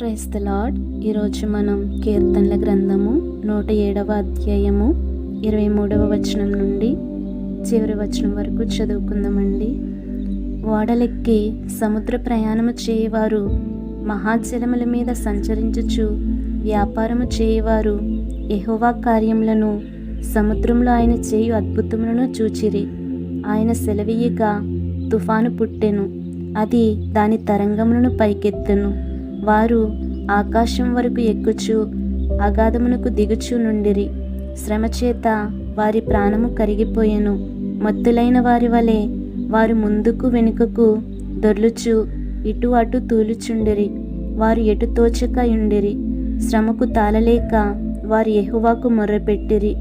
Price the lord ఈరోజు మనం కీర్తనల గ్రంథము నూట ఏడవ అధ్యాయము ఇరవై మూడవ వచనం నుండి చివరి వచనం వరకు చదువుకుందామండి. ఓడలెక్కి సముద్ర ప్రయాణము చేయవారు మహాజలముల మీద సంచరించుచు వ్యాపారము చేయవారు. ఎహోవా కార్యములను సముద్రంలో ఆయన చేయు అద్భుతములను చూచిరి. ఆయన సెలవీయగా తుఫాను పుట్టెను అది దాని తరంగములను పైకెత్తెను. వారు ఆకాశం వరకు ఎక్కుచు అగాధమునకు దిగుచు నుండిరి. శ్రమ చేత వారి ప్రాణము కరిగిపోయెను. మత్తులైన వారి వలె వారు ముందుకు వెనుకకు దొర్లుచు ఇటు అటు తూలుచుండిరి. వారు ఎటు తోచక ఉండిరి శ్రమకు తాళలేక వారి ఎహువాకు మొర్రపెట్టిరి.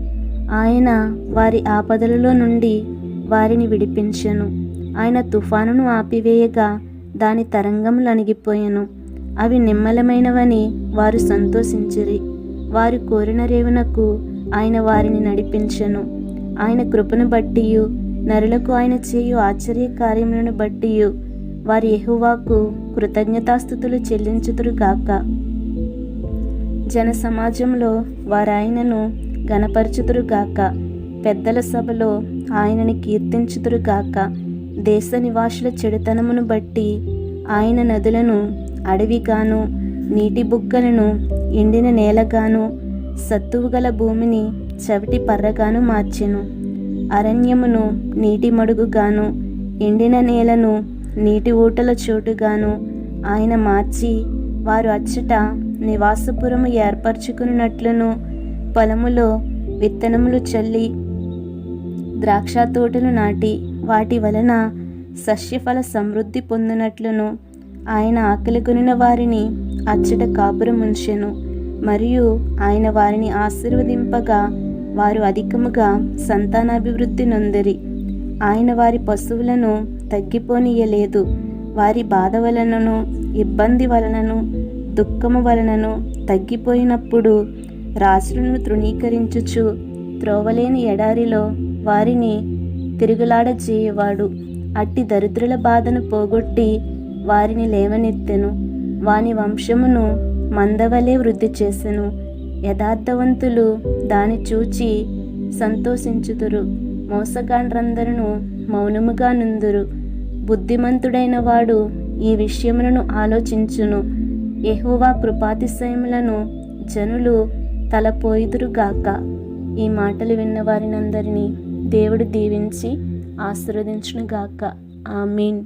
ఆయన వారి ఆపదలలో నుండి వారిని విడిపించెను. ఆయన తుఫానును ఆపివేయగా దాని తరంగములు అణిగిపోయెను. అవి నిమ్మలమైనవని వారు సంతోషించిరి. వారు కోరిన రేవునకు ఆయన వారిని నడిపించను. ఆయన కృపను బట్టియు నరులకు ఆయన చేయు ఆశ్చర్య కార్యములను బట్టియు వారి ఎహువాకు కృతజ్ఞతాస్థుతులు చెల్లించుదురు గాక. జన సమాజంలో వారాయనను గణపరచుదురు గాక. పెద్దల సభలో ఆయనని కీర్తించుదురు గాక. దేశ నివాసుల చెడుతనమును బట్టి ఆయన నదులను అడవిగాను నీటి బుగ్గలను ఎండిన నేలగాను సత్తువు గల భూమిని చవిటి పర్రగాను మార్చెను. అరణ్యమును నీటి మడుగుగాను ఎండిన నేలను నీటి ఊటల చోటుగాను ఆయన మార్చి వారు అచ్చట నివాసపురము ఏర్పరచుకున్నట్లును పొలములో విత్తనములు చల్లి ద్రాక్ష తోటలు నాటి వాటి వలన సస్యఫల సమృద్ధి పొందినట్లును ఆయన ఆకలి కొనిన వారిని అచ్చట కాపురముంచెను మరియు ఆయన వారిని ఆశీర్వదింపగా వారు అధికముగా సంతానాభివృద్ధి నొందరి. ఆయన వారి పశువులను తగ్గిపోనీయలేదు. వారి బాధ వలనను ఇబ్బంది వలనను దుఃఖము వలనను తగ్గిపోయినప్పుడు రాజులను తృణీకరించుచు త్రోవలేని ఎడారిలో వారిని తిరుగులాడజేయవాడు. అట్టి దరిద్రుల బాధను పోగొట్టి వారిని లేవనెత్తెను. వాని వంశమును మందవలే వృద్ధి చేసెను. యథార్థవంతులు దాని చూచి సంతోషించుదురు. మోసగాండ్రందరూ మౌనముగా నుందురు. బుద్ధిమంతుడైన వాడు ఈ విషయములను ఆలోచించును. ఎహువా కృపాతిశయములను జనులు తలపోయిదురుగాక. ఈ మాటలు విన్న వారినందరినీ దేవుడు దీవించి ఆశీర్వదించునుగాక. ఆమీన్.